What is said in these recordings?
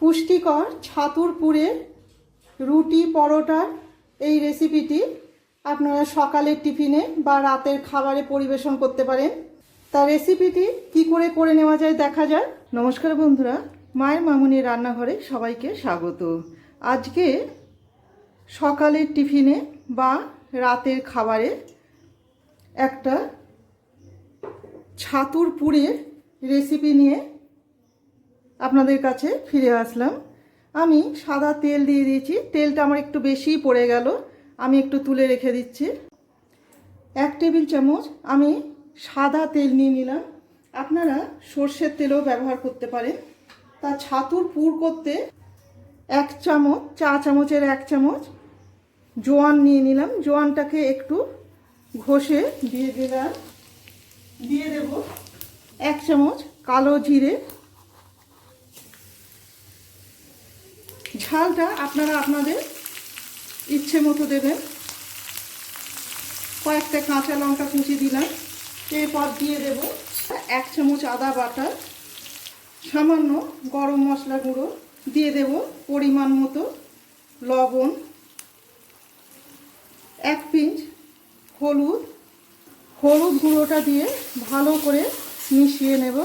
পুষ্টিকর ছাতুর পুরের রুটি পরোটার এই রেসিপিটি আপনারা সকালের টিফিনে বা রাতের খাবারে পরিবেশন করতে পারেন। তা রেসিপিটি কি করে করে নেওয়া যায় দেখা যায় নমস্কার বন্ধুরা, মায়ের মামুনির রান্নাঘরে সবাইকে স্বাগত। আজকে সকালের টিফিনে বা রাতের খাবারে একটা ছাতুর পুরের রেসিপি নিয়ে আপনাদের কাছে ফিরে আসলাম। আমি সাদা তেল দিয়ে দিয়েছি। তেলটা আমার একটু বেশিই পড়ে গেল। আমি একটু তুলে রেখে দিচ্ছি। এক টেবিল চামচ আমি সাদা তেল নিয়ে নিলাম। আপনারা সর্ষের তেলও ব্যবহার করতে পারেন। তা ছাতুর পুর করতে এক চামচ, চা চামচের এক চামচ জোয়ান নিয়ে নিলাম। জোয়ানটাকে একটু ঘষে দিয়ে দিলাম। দিয়ে দেব এক চামচ কালো জিরে। ঝালটা আপনারা আপনাদের ইচ্ছে মতো দেবেন। কয়েকটা কাঁচা লঙ্কা কুচি দিলাম। এরপর দিয়ে দেব এক চামচ আদা বাটা, সামান্য গরম মশলা গুঁড়ো, দিয়ে দেব পরিমাণ মতো লবণ, এক পিঞ্চ হলুদ। হলুদ গুঁড়োটা দিয়ে ভালো করে মিশিয়ে নেব।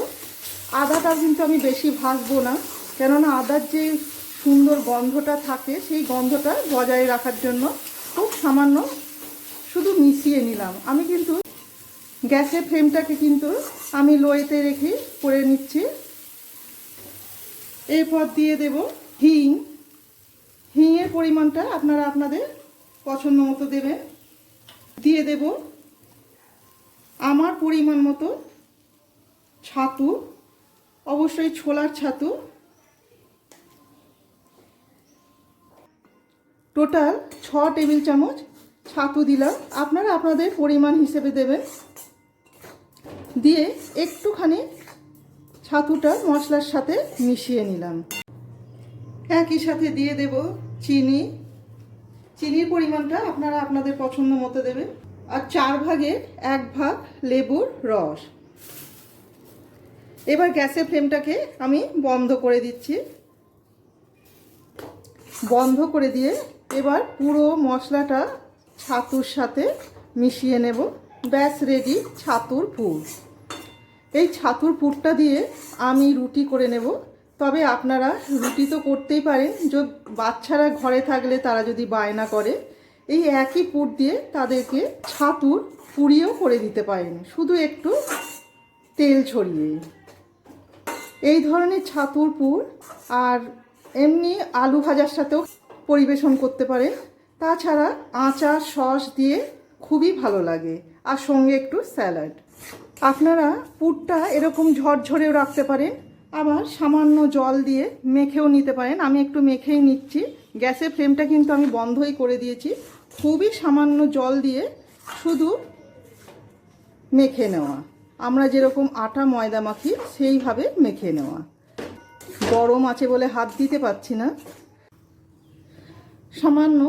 আদাটা কিন্তু আমি বেশি ভাজবো না, কেননা আদার যে সুন্দর গন্ধটা থাকে, সেই গন্ধটা বজায় রাখার জন্য খুব সামান্য শুধু মিশিয়ে নিলাম। আমি কিন্তু গ্যাসের ফ্লেমটাকে কিন্তু আমি লোয়েতে রেখে করে নিচ্ছি। এরপর দিয়ে দেব হিং। হিংয়ের পরিমাণটা আপনারা আপনাদের পছন্দ মতো দেবেন। দিয়ে দেব আমার পরিমাণ মতো ছাতু, অবশ্যই ছোলার ছাতু। টোটাল ছ টেবিল চামচ ছাতু দিলাম। আপনারা আপনাদের পরিমাণ হিসেবে দেবেন। দিয়ে একটুখানি ছাতুটা মশলার সাথে মিশিয়ে নিলাম। একই সাথে দিয়ে দেব চিনি। চিনির পরিমাণটা আপনারা আপনাদের পছন্দ মতো দেবেন। আর চার ভাগের এক ভাগ লেবুর রস। এবার গ্যাসের ফ্লেমটাকে আমি বন্ধ করে দিচ্ছি। বন্ধ করে দিয়ে এবার পুরো মশলাটা ছাতুর সাথে মিশিয়ে নেব। ব্যাস রেডি ছাতুর পুর। এই ছাতুর পুরটা দিয়ে আমি রুটি করে নেব। তবে আপনারা রুটি তো করতেই পারেন যে বাচ্চারা ঘরে থাকলে তারা যদি বায়না করে, এই একই পুর দিয়ে তাদেরকে ছাতুর পুরিও করে দিতে পারেন। শুধু একটু তেল ছড়িয়ে। এই ধরনের ছাতুর পুর আর এমনি আলু ভাজার সাথেও পরিবেশন করতে পারেন তাছাড়া আচার, সস দিয়ে খুবই ভালো লাগে। আর সঙ্গে একটু স্যালাড। আপনারা পুরটা এরকম ঝরঝরেও রাখতে পারেন। আবার সামান্য জল দিয়ে মেখেও নিতে পারেন। আমি একটু মেখেই নিচ্ছি। গ্যাসের ফ্লেমটা কিন্তু আমি বন্ধই করে দিয়েছি। খুবই সামান্য জল দিয়ে শুধু মেখে নেওয়া। আমরা যেরকম আটা, ময়দা মাখি, সেইভাবে মেখে নেওয়া। গরম আছে বলে হাত দিতে পারছি না। সামান্য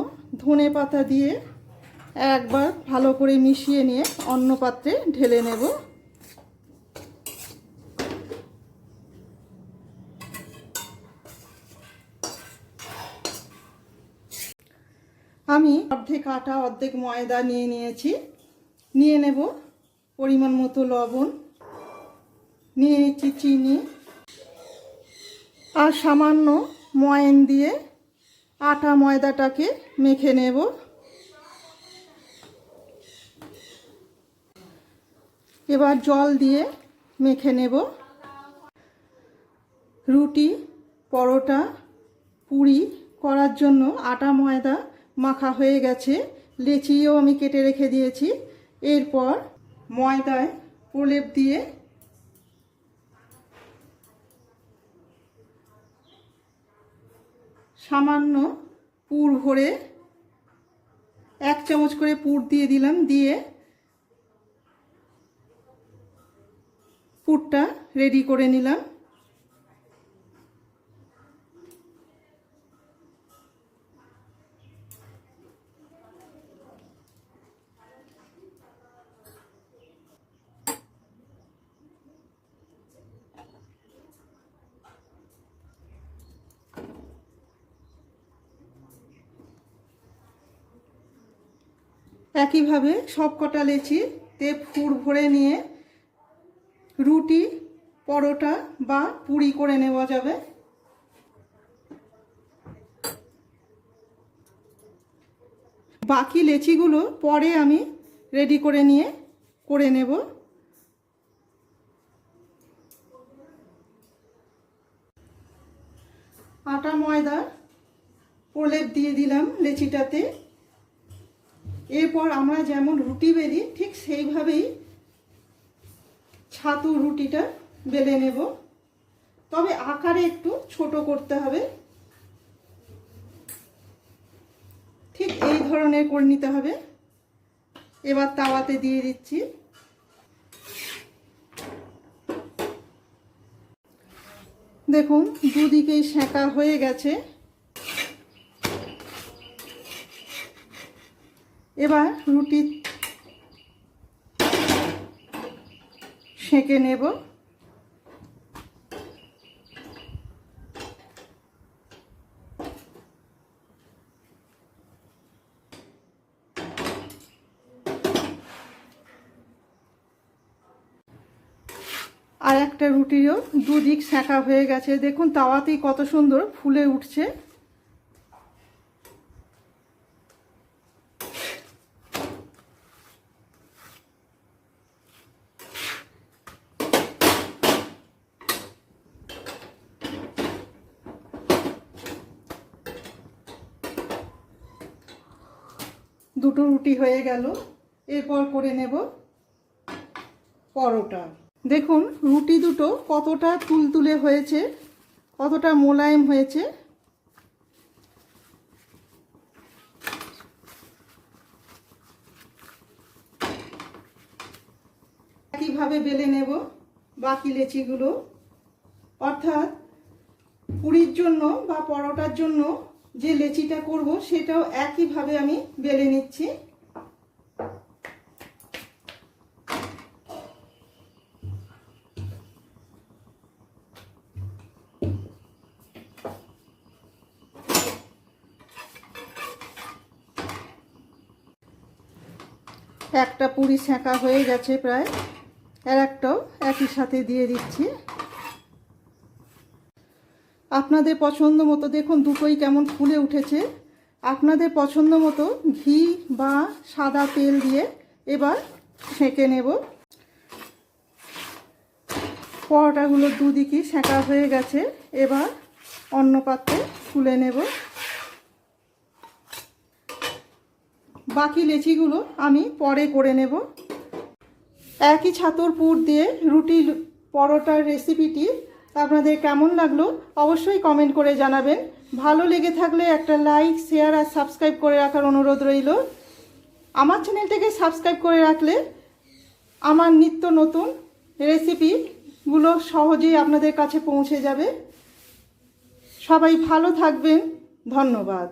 ধনে পাতা দিয়ে একবার ভালো করে মিশিয়ে নিয়ে অন্য পাত্রে ঢেলে নেব। আমি অর্ধেক আটা, অর্ধেক ময়দা নিয়ে নিয়েছি। নিয়ে নেব পরিমাণ মতো লবণ। নিয়ে নিচ্ছি চিনি। আর সামান্য ময়ন দিয়ে আটা ময়দাটাকে মেখে নেব। এবার জল দিয়ে মেখে নেব। রুটি, পরোটা, পুরি করার জন্য আটা ময়দা মাখা হয়ে গেছে। লেচিও আমি কেটে রেখে দিয়েছি। এরপর ময়দায় প্রলেপ দিয়ে সামান্য পুর ভরে এক চামচ করে পুর দিয়ে দিলাম দিয়ে পুরটা রেডি করে নিলাম। একইভাবে সব কটা লেচি তে ফুর ভরে নিয়ে রুটি, পরোটা বা পুরি করে নেওয়া যাবে। বাকি লেচিগুলো পরে আমি রেডি করে নিয়ে করে নেব। আটা ময়দা প্রলেপ দিয়ে দিলাম লেচিটাতে। এরপর আমরা যেমন রুটি বেলি ঠিক সেইভাবেই ছাতু রুটিটা বেলে নেব। তবে আকারে একটু ছোট করতে হবে। ঠিক এই ধরনের করে নিতে হবে। এবার তাওয়াতে দিয়ে দিচ্ছি। দেখুন, দুদিকেই সেঁকা হয়ে গেছে। এবার রুটি সেঁকে নেব। আর একটা রুটিও দুদিক সেঁকা হয়ে গেছে। দেখুন, তাওয়াতেই কত সুন্দর ফুলে উঠছে। দুটো রুটি হয়ে গেল। এরপর করে নেব পরোটা। দেখুন, রুটি দুটো কতটা তুলতুলে হয়েছে, কতটা মোলায়েম হয়েছে। একইভাবে বেলে নেব বাকি লেচিগুলো। অর্থাৎ পুরীর জন্য বা পরোটার জন্য যে লেচিটা করব, সেটাও একইভাবে আমি বেলে নিচ্ছি। একটা পুরি সেঁকা হয়ে গেছে প্রায়, আর একটাও একই সাথে দিয়ে দিচ্ছি। আপনাদের পছন্দ মতো, দেখুন দুটোই কেমন ফুলে উঠেছে। আপনাদের পছন্দ মতো ঘি বা সাদা তেল দিয়ে এবার সেঁকে নেব। পরোটাগুলো দুদিকই সেঁকা হয়ে গেছে, এবার অন্য পাত্রে তুলে নেব। বাকি লেচিগুলো আমি পরে করে নেব। একই ছাতর পুর দিয়ে রুটি, পরোটার রেসিপিটি আপনাদের কেমন লাগল অবশ্যই কমেন্ট করে জানাবেন। ভালো লেগে থাকলে একটা লাইক শেয়ার আর সাবস্ক্রাইব করে রাখার অনুরোধ রইল। আমার চ্যানেলটাকে সাবস্ক্রাইব করে রাখলে আমার নিত্য নতুন রেসিপিগুলো সহজেই আপনাদের কাছে পৌঁছে যাবে। সবাই ভালো থাকবেন। ধন্যবাদ।